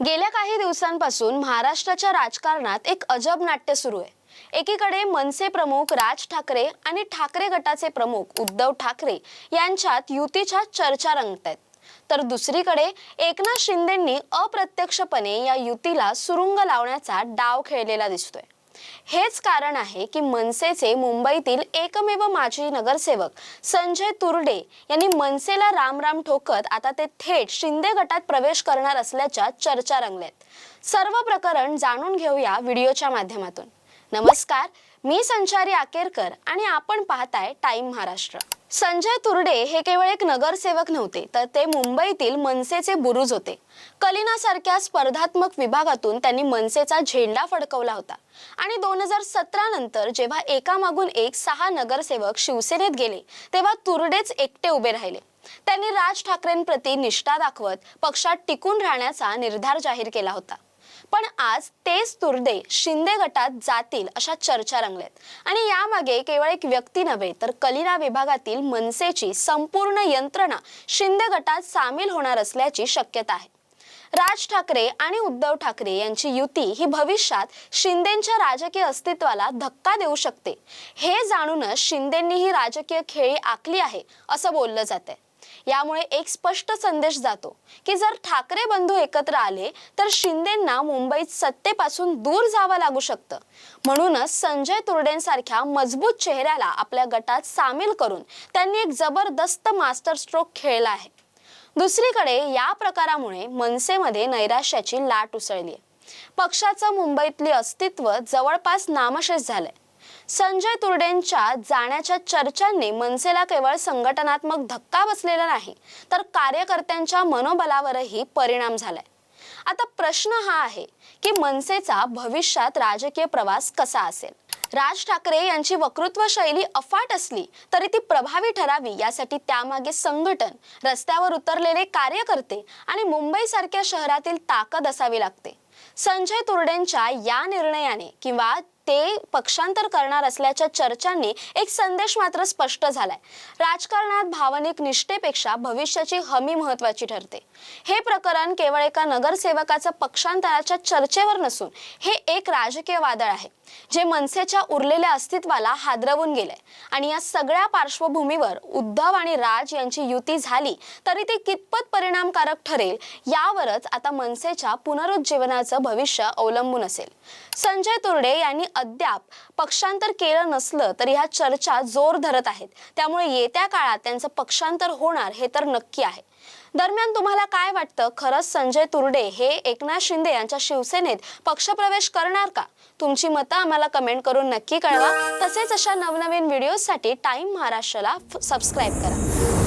गेल्या काही दिवसांपासून महाराष्ट्राच्या राजकारणात एक अजब नाट्य सुरू आहे. एकीकडे मनसे प्रमुख राज ठाकरे आणि ठाकरे गटाचे प्रमुख उद्धव ठाकरे यांच्यात युतीच्या चर्चा रंगत आहेत तर दुसरीकडे एकनाथ शिंदेंनी अप्रत्यक्षपणे या युतीला सुरुंग लावण्याचा डाव खेळलेला दिसतोय. हेच कारण आहे की मनसेचे मुंबईतील एकमेव माजी नगरसेवक संजय तुर्डे यांनी मनसेला रामराम ठोकत आता ते थेट शिंदे गटात प्रवेश करणार असल्याच्या चर्चा रंगल्यात सर्व प्रकरण जाणून घेऊया व्हिडिओच्या माध्यमातून. नमस्कार मी संचारी आकेरकर आणि आपण पाहताय टाइम महाराष्ट्र. संजय तुर्डे हे केवळ एक नगरसेवक नव्हते तर ते मुंबईतील मनसेचे बुरुज होते. कलिनासारख्या स्पर्धात्मक विभागातून त्यांनी मनसेचा झेंडा फडकवला होता. आणि दोन हजार सतरा नंतर जेव्हा एकामागून एक सहा नगरसेवक शिवसेनेत गेले तेव्हा तुर्डेच एकटे उभे राहिले. त्यांनी राज ठाकरेंप्रती निष्ठा दाखवत पक्षात टिकून राहण्याचा निर्धार जाहीर केला होता. पण आज तेच तुर्दे शिंदे गटात जातील अशा चर्चा रंगल्यात आणि यामागे केवळ एक व्यक्ती नव्हे तर कलिना विभागातील मनसेची संपूर्ण यंत्रणा शिंदे गटात सामील होणार असल्याची शक्यता आहे. राज ठाकरे आणि उद्धव ठाकरे यांची युती ही भविष्यात शिंदेच्या राजकीय अस्तित्वाला धक्का देऊ शकते. हे जाणूनच शिंदेंनी ही राजकीय खेळी आखली आहे असं बोललं जातंय. यामुळे एक स्पष्ट संदेश जातो की जर ठाकरे बंधू एकत्र आले तर शिंदेंना मुंबईत सत्तेपासून दूर जावं लागू शकतं. म्हणूनच संजय तुर्डेंसारख्या मजबूत चेहऱ्याला आपल्या गटात सामील करून त्यांनी एक जबरदस्त मास्टर स्ट्रोक खेळला आहे. दुसरीकडे या प्रकारामुळे मनसेमध्ये नैराश्याची लाट उसळली पक्षाचं मुंबईतले अस्तित्व जवळपास नामशेष झालंय. संजय तुर्डेंच्या जाण्याच्या चर्चांनी मनसेला केवळ संघटनात्मक धक्का बसलेला नाही तर कार्यकर्त्यांच्या मनोबलावरही परिणाम झालाय. आता प्रश्न हा आहे की मनसेचा भविष्यात राजकीय प्रवास कसा असेल? राज ठाकरे यांची वक्तृत्व शैली अफाट असली तरी ती प्रभावी ठरावी यासाठी त्यामागे संघटन रस्त्यावर उतरलेले कार्यकर्ते आणि मुंबई सारख्या शहरातील ताकद असावी लागते. संजय तुर्डेंच्या या निर्णयाने किंवा ते पक्षांतर करणार असल्याच्या चर्चांनी एक संदेश मात्र स्पष्ट झालाय. राजकारणात भावनिक निष्ठेपेक्षा भविष्याची हमी महत्वाची ठरते. हे प्रकरण केवळ एका नगरसेवकाचं पक्षांतराच्या चर्चेवर नसून हे एक राजकीय वादळ आहे. जे मनसेच्या उरलेल्या अस्तित्वाला हादरवून गेलंय आणि या सगळ्या पार्श्वभूमीवर उद्धव आणि राज यांची युती झाली तरी ती कितपत परिणामकारक ठरेल यावरच आता मनसेच्या पुनरुज्जीवनाचं भविष्य अवलंबून असेल. संजय तुर्डे यांनी अद्याप पक्षांतर केलं नसलं तरी ह्या चर्चा जोर धरत आहेत. त्यामुळे येत्या काळात त्यांचं पक्षांतर होणार हे तर नक्की आहे. दरम्यान तुम्हाला काय वाटतं? खरंच संजय तुर्डे हे एकनाथ शिंदे यांच्या शिवसेनेत पक्षप्रवेश करणार का? तुमची मतं आम्हाला कमेंट करून नक्की कळवा. तसेच अशा नवनवीन व्हिडिओसाठी टाइम महाराष्ट्राला सबस्क्राईब करा.